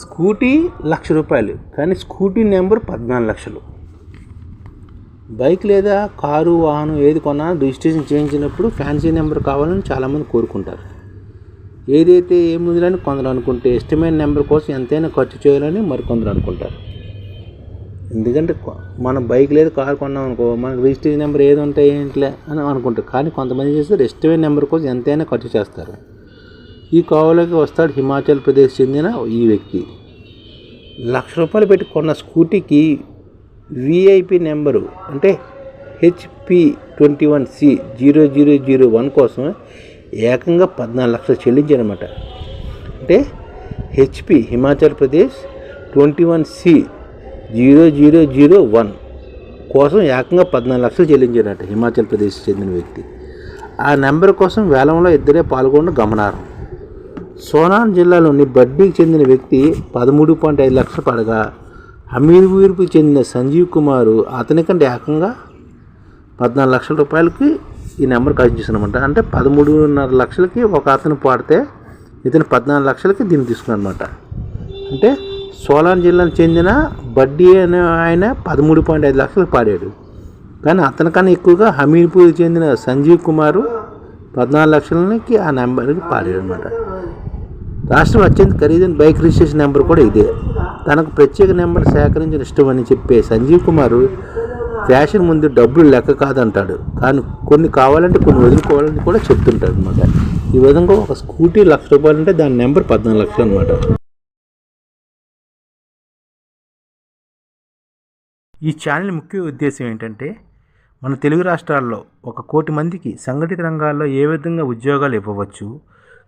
Scooty లక్ష రూపాయలు కానీ scooty number పద్నాలుగు లక్షలు. బైక్ లేదా కారు వాహనం ఏది కొన్నా రిజిస్ట్రేషన్ చేయించినప్పుడు ఫ్యాన్సీ నెంబర్ కావాలని చాలామంది కోరుకుంటారు. ఏదైతే ఏముందని కొందరు అనుకుంటే ఇష్టమైన నెంబర్ కోసం ఎంతైనా ఖర్చు చేయాలని మరికొందరు అనుకుంటారు. ఎందుకంటే మనం బైక్ లేదు కారు కొన్నాం అనుకో మనకు రిజిస్ట్రేషన్ నెంబర్ ఏది ఉంటే ఏంటిలే అని అనుకుంటారు. కానీ కొంతమంది చేస్తారు? ఇష్టమైన నెంబర్ కోసం ఎంతైనా ఖర్చు చేస్తారు. ఈ కోవలోకి వస్తాడు హిమాచల్ ప్రదేశ్ చెందిన ఈ వ్యక్తి. లక్ష రూపాయలు పెట్టి కొన్న స్కూటీకి విఐపి నెంబరు అంటే HP twenty one C zero zero zero one కోసం ఏకంగా పద్నాలుగు లక్షలు చెల్లించారనమాట అంటే HP Himachal Pradesh twenty one C zero zero zero one కోసం ఏకంగా పద్నాలుగు లక్షలు చెల్లించారట హిమాచల్ ప్రదేశ్ చెందిన వ్యక్తి. ఆ నెంబర్ కోసం వేలంలో ఇద్దరే పాల్గొనడం గమనార్హం. సోనాన్ జిల్లాలోని బడ్డీకి చెందిన వ్యక్తి పదమూడు పాయింట్ ఐదు లక్షలు పడగా హమీర్పూర్కి చెందిన సంజీవ్ కుమారు అతనికంటే ఏకంగా పద్నాలుగు లక్షల రూపాయలకి ఈ నెంబర్ ఖర్చు చేశానమాట అంటే పదమూడున్నర లక్షలకి ఒక అతను పాడితే ఇతను పద్నాలుగు లక్షలకి దీన్ని తీసుకున్నాడు అనమాట అంటే సోలాన్ జిల్లాకు చెందిన బడ్డీ అనే ఆయన పదమూడు పాయింట్ ఐదు లక్షలు పాడాడు. కానీ అతనికన్నా ఎక్కువగా హమీర్పూర్కి చెందిన సంజీవ్ కుమారు పద్నాలుగు లక్షలకి ఆ నెంబర్కి పాడాడు అనమాట రాష్ట్రంలో అత్యంత ఖరీదైన బైక్ రిజిస్ట్రేషన్ నెంబర్ కూడా ఇదే. తనకు ప్రత్యేక నెంబర్ సేకరించిన ఇష్టమని చెప్పే సంజీవ్ కుమార్ ఫ్యాషన్ ముందు డబ్బులు లెక్క కాదంటాడు. కానీ కొన్ని కావాలంటే కొన్ని వదులుకోవాలని కూడా చెప్తుంటాడు అనమాట ఈ విధంగా ఒక స్కూటీ లక్ష రూపాయలు అంటే దాని నెంబర్ పద్నాలుగు లక్షలు అనమాట ఈ ఛానల్ ముఖ్య ఉద్దేశం ఏంటంటే మన తెలుగు రాష్ట్రాల్లో ఒక కోటి మందికి సంఘటిత రంగాల్లో ఏ విధంగా ఉద్యోగాలు ఇవ్వవచ్చు